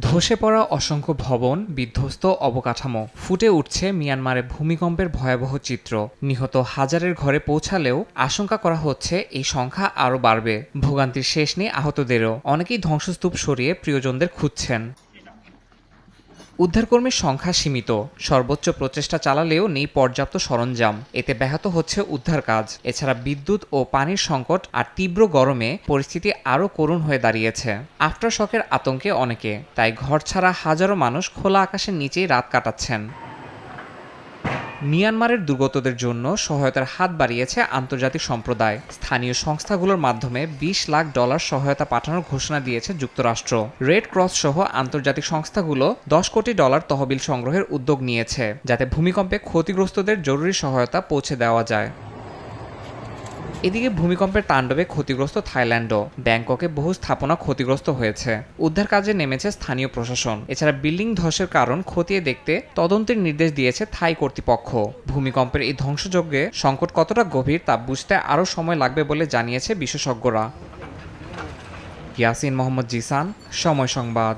ধসে পড়া অসংখ্য ভবন, বিধ্বস্ত অবকাঠামো, ফুটে উঠছে মিয়ানমারে ভূমিকম্পের ভয়াবহ চিত্র। নিহত হাজারের ঘরে পৌঁছালেও আশঙ্কা করা হচ্ছে এই সংখ্যা আরও বাড়বে। ভোগান্তির শেষ নেই আহতদেরও। অনেকেই ধ্বংসস্তূপ সরিয়ে প্রিয়জনদের খুঁজছেন। উদ্ধারকর্মীর সংখ্যা সীমিত। সর্বোচ্চ প্রচেষ্টা চালালেও নেই পর্যাপ্ত সরঞ্জাম। এতে ব্যাহত হচ্ছে উদ্ধার কাজ। এছাড়া বিদ্যুৎ ও পানির সংকট আর তীব্র গরমে পরিস্থিতি আরও করুণ হয়ে দাঁড়িয়েছে। আফটার শকের আতঙ্কে অনেকে, তাই ঘর ছাড়া হাজারো মানুষ খোলা আকাশের নিচেই রাত কাটাচ্ছেন। মিয়ানমারের দুর্গতদের জন্য সহায়তার হাত বাড়িয়েছে আন্তর্জাতিক সম্প্রদায়। স্থানীয় সংস্থাগুলোর মাধ্যমে ২০ লাখ ডলার সহায়তা পাঠানোর ঘোষণা দিয়েছে যুক্তরাষ্ট্র। রেড ক্রস সহ আন্তর্জাতিক সংস্থাগুলো দশ কোটি ডলার তহবিল সংগ্রহের উদ্যোগ নিয়েছে, যাতে ভূমিকম্পে ক্ষতিগ্রস্তদের জরুরি সহায়তা পৌঁছে দেওয়া যায়। এদিকে ভূমিকম্পের তাণ্ডবে ক্ষতিগ্রস্ত থাইল্যান্ডও ব্যাংককে বহু স্থাপনা ক্ষতিগ্রস্ত হয়েছে। উদ্ধার কাজে নেমেছে স্থানীয় প্রশাসন। এছাড়া বিল্ডিং ধসের কারণ খতিয়ে দেখতে তদন্তের নির্দেশ দিয়েছে থাই কর্তৃপক্ষ। ভূমিকম্পের এই ধ্বংসযজ্ঞে সংকট কতটা গভীর তা বুঝতে আরও সময় লাগবে বলে জানিয়েছে বিশেষজ্ঞরা। ইয়াসিন মোহাম্মদ জিসান, সময় সংবাদ।